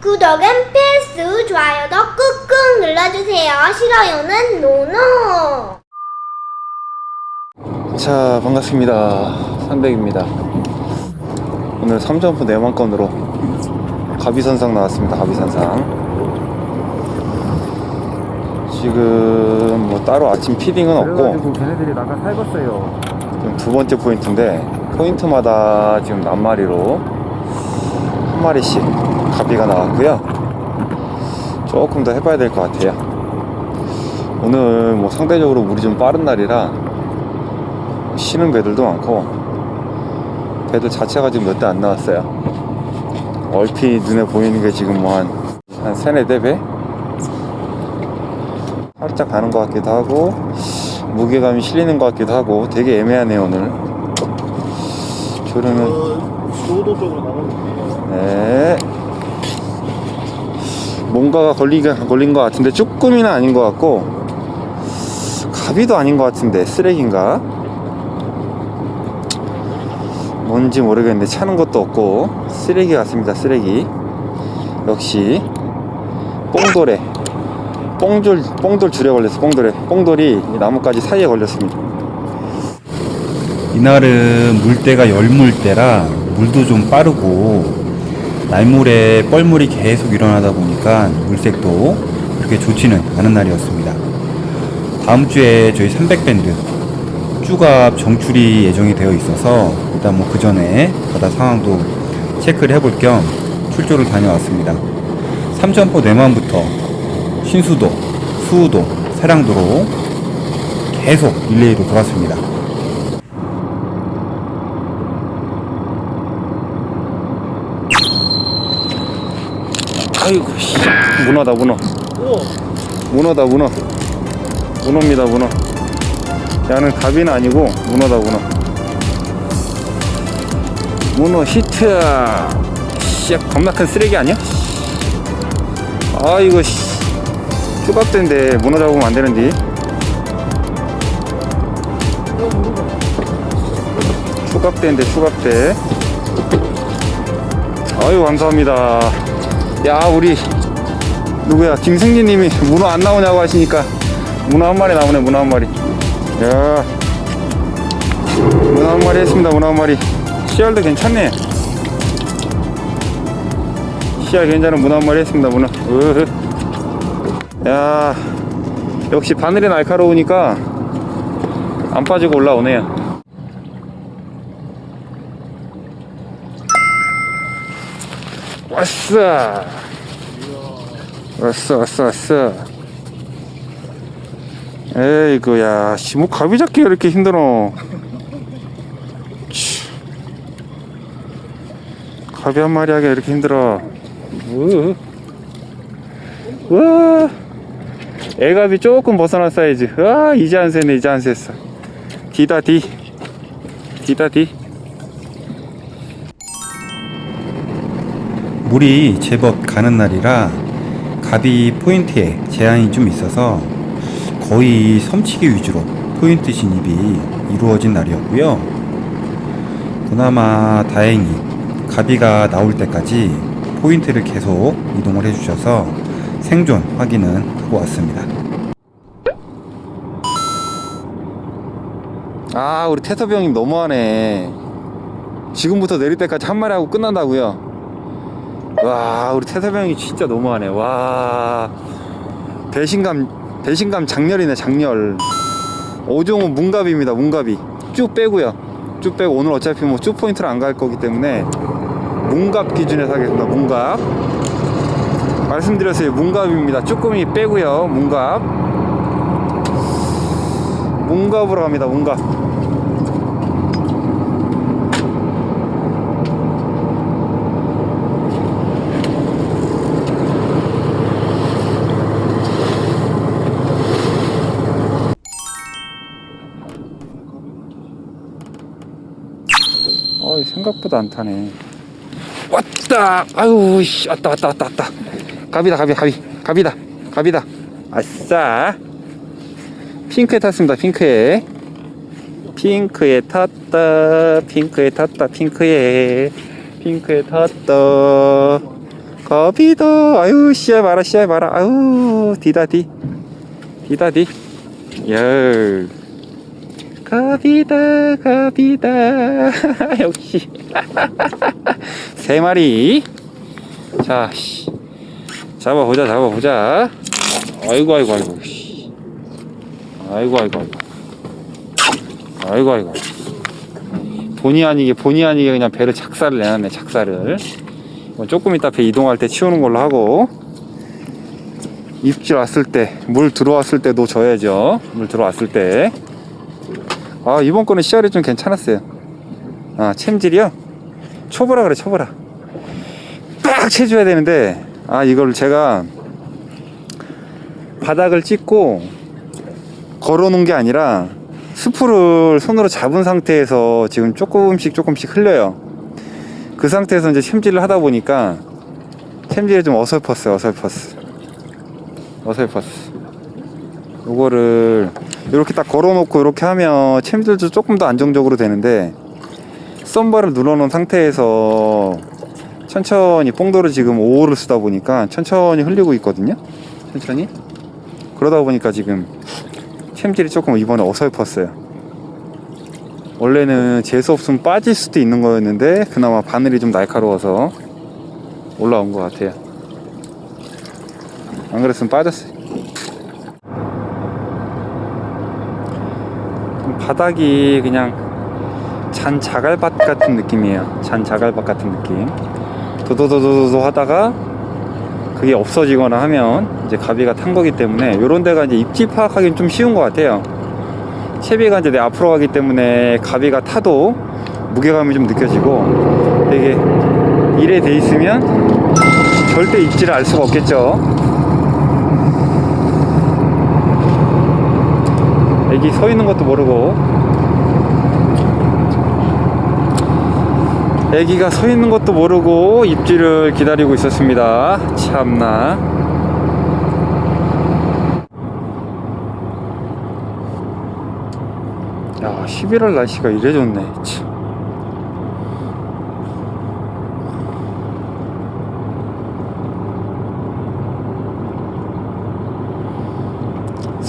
구독은 필수, 좋아요도 꾹꾹 눌러주세요. 싫어요는 노노. 자 반갑습니다 산백입니다 오늘 3점프 4만건으로 가비선상 나왔습니다 가비선상 지금 뭐 따로 아침 피딩은 없고 그래가지고 걔네들이 나가 살궜어요. 지금 두 번째 포인트인데 포인트마다 지금 낱마리로 한 마리씩 가비가 나왔고요. 조금 더 해봐야 될 것 같아요. 오늘 뭐 상대적으로 물이 좀 빠른 날이라 쉬는 배들도 많고 배들 자체가 지금 몇 대 안 나왔어요. 얼핏 눈에 보이는 게 지금 뭐 한 한 세네 대 배? 살짝 가는 것 같기도 하고 무게감이 실리는 것 같기도 하고 되게 애매하네요 오늘. 수도 쪽으로 나가볼게요. 네 뭔가가 걸린, 걸린 것 같은데 쭈꾸미는 아닌 것 같고 가비도 아닌 것 같은데 쓰레기인가? 뭔지 모르겠는데 차는 것도 없고 쓰레기 같습니다 쓰레기. 역시 뽕돌에 뽕돌 뽕돌 줄에 걸렸어 뽕돌에. 뽕돌이 이 나뭇가지 사이에 걸렸습니다. 이날은 물때가 열물때라 물도 좀 빠르고 날물에 뻘물이 계속 일어나다 보니까 물색도 그렇게 좋지는 않은 날이었습니다. 다음 주에 저희 300밴드 쭈갑 정출이 예정이 되어 있어서 일단 뭐 그 전에 바다 상황도 체크를 해볼 겸 출조를 다녀왔습니다. 삼천포 내만부터 신수도, 수우도, 사량도로 계속 릴레이로 돌았습니다. 아이고 씨. 문어다 문어. 우와. 문어다 문어. 문어입니다 문어. 야는 가비는 아니고 문어다 문어. 문어 히트 씨 겁나 큰 쓰레기 아니야? 아 이거 씨. 추갑대인데 문어 잡으면 안 되는데 추갑대인데 추갑대. 아유 감사합니다 야 우리 누구야? 김승진님이 문어 안 나오냐고 하시니까 문어 한 마리 나오네 문어 한 마리. 야 문어 한 마리 했습니다 문어 한 마리. 씨알도 괜찮네. 씨알 괜찮은 문어 한 마리 했습니다 문어. 으흐. 야 역시 바늘이 날카로우니까 안 빠지고 올라오네요 왔어. 왔어 왔어 왔어. 에이구야. 씨, 뭐 가비 잡기가 이렇게 힘들어 치. 가비 한 마리 하기가 이렇게 힘들어. 으. 와 애갑이 조금 벗어난 사이즈. 와 이제 안 새네 이제 안 샜어. 디다 디. 디다 디 물이 제법 가는 날이라 가비 포인트에 제한이 좀 있어서 거의 섬치기 위주로 포인트 진입이 이루어진 날이었고요. 그나마 다행히 가비가 나올 때까지 포인트를 계속 이동을 해주셔서 생존 확인은 하고 왔습니다. 아 우리 태섭이 형님 너무하네 지금부터 내릴 때까지 한 마리 하고 끝난다고요 와 우리 형이 진짜 너무하네. 와. 배신감 배신감 장렬이네 장렬. 오종은 문갑입니다 문갑이. 쭉 빼고요. 쭉 빼고 오늘 어차피 뭐 쭉 포인트를 안 갈 거기 때문에 문갑 기준에서 하겠습니다 문갑. 말씀드렸어요 문갑입니다. 쭈꾸미 빼고요 문갑. 문갑으로 갑니다 문갑 어이 생각보다 안 타네. 왔다! 아유 씨 왔다 왔다 왔다 왔다. 갑이다 갑이 갑이. 갑이다 갑이다. 아싸. 핑크에 탔습니다 핑크에. 핑크에 탔다 핑크에 탔다 핑크에. 핑크에 탔다. 거비도 아유 씨알 마라 씨알 마라. 아유 디다 디. 디다 디. 여 거비다 거비다. 역시. 세 마리. 자 씨. 잡아보자 잡아보자. 아이고 아이고 아이고 씨. 아이고 아이고 아이고. 아이고 아이고. 본의 아니게 본의 아니게 그냥 배를 착사를 내놨네 착사를 뭐 조금 이따 배 이동할 때 치우는 걸로 하고. 입질 왔을 때 물 들어왔을 때도 져야죠. 물 들어왔을 때 아 이번 거는 씨알이 좀 괜찮았어요. 아 챔질이요? 초보라 그래 초보라. 빡 채줘야 되는데 아 이걸 제가 바닥을 찍고 걸어 놓은 게 아니라 스프를 손으로 잡은 상태에서 지금 조금씩 조금씩 흘려요. 그 상태에서 이제 챔질을 하다 보니까 챔질이 좀 어설펐어요 어설펐어. 어설펐어 요거를 이렇게 딱 걸어 놓고 이렇게 하면 챔질도 조금 더 안정적으로 되는데 썸바를 눌러 놓은 상태에서 천천히 뽕도를 지금 5호를 쓰다 보니까 천천히 흘리고 있거든요. 천천히. 그러다 보니까 지금 챔질이 조금 이번에 어설펐어요. 원래는 재수 없으면 빠질 수도 있는 거였는데 그나마 바늘이 좀 날카로워서 올라온 것 같아요. 안 그랬으면 빠졌어요 바닥이 그냥 잔 자갈밭 같은 느낌이에요. 잔 자갈밭 같은 느낌. 도도도도도 하다가 그게 없어지거나 하면 이제 가비가 탄 거기 때문에 요런 데가 이제 입지 파악하기는 좀 쉬운 것 같아요. 채비가 이제 내 앞으로 가기 때문에 가비가 타도 무게감이 좀 느껴지고 이게 일에 돼 있으면 절대 입지를 알 수가 없겠죠 애기 서 있는 것도 모르고. 애기가 서 있는 것도 모르고 입질을 기다리고 있었습니다. 참나. 야 11월 날씨가 이래 좋네. 참.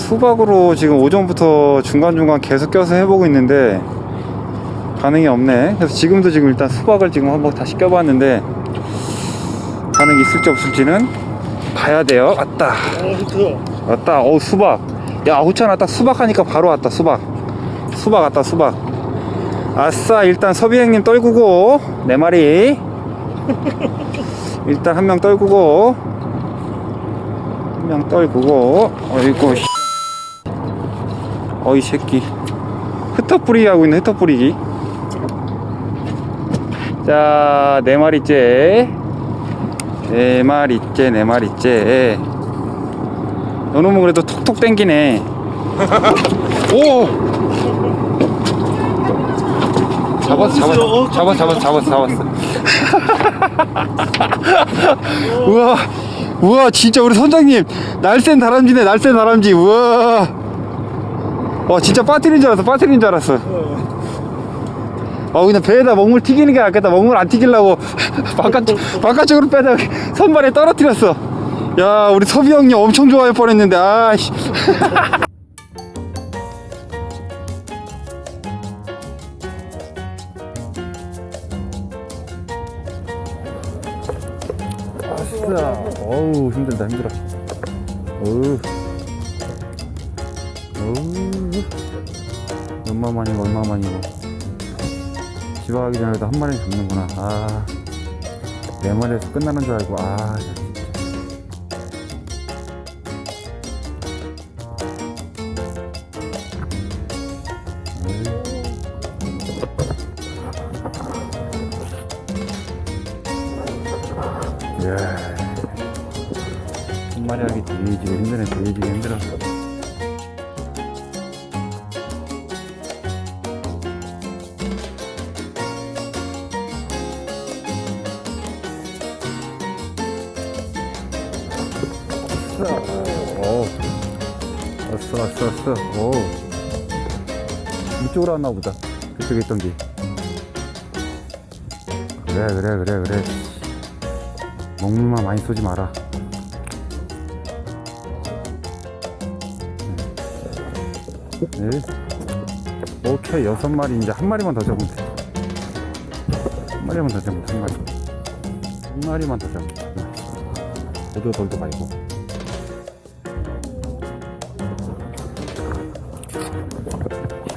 수박으로 지금 오전부터 중간중간 계속 껴서 해보고 있는데 반응이 없네. 그래서 지금도 지금 일단 수박을 지금 한번 다시 껴봤는데 반응이 있을지 없을지는 봐야 돼요. 왔다. 어 왔다. 어 수박. 야 호찬아 딱 수박 하니까 바로 왔다 수박. 수박 왔다 수박. 아싸 일단 서비 형님 떨구고 네 마리. 일단 한 명 떨구고 한 명 떨구고 어이구 씨. 어이 새끼. 흩어뿌리기 하고 있네 흩어뿌리기. 자 네 마리째. 네 마리째 네 마리째. 너놈은 그래도 톡톡 땡기네. 오! 잡았어 잡았어. 잡았어 잡았어 잡았어 잡았어. 우와 우와 진짜 우리 선장님. 날쌘 다람쥐네 날쌘 다람쥐. 우와 와 진짜 빠뜨린 줄 알았어 빠뜨린 줄 알았어. 어. 그냥 배에다 먹물 튀기는 게 낫겠다. 먹물 안 튀기려고 바깥 바깥쪽으로 빼다 선발에 떨어뜨렸어. 야 우리 서비 형님 엄청 좋아할 뻔했는데 아씨. 아싸 어우 힘들다 힘들어. 어우 어우. 얼마 만이고 얼마 만이고. 집에 가기 전에도 한 마리 잡는구나. 아네 마리에서 끝나는 줄 알고 아 예. 한 마리 하기 되게 힘드네, 되게 힘들어. 어, 왔어, 왔어, 왔어. 오. 이쪽으로 왔나 보다. 그쪽에 있던 게. 그래, 그래, 그래, 그래. 먹물만 많이 쏘지 마라. 네. 오케이 여섯 마리 이제 한 마리만 더 잡으면 돼. 한 마리만 더 잡으면 돼, 한 마리. 한 마리만 더 잡으면 돼. 오도 돌도 말고. ハハハハ!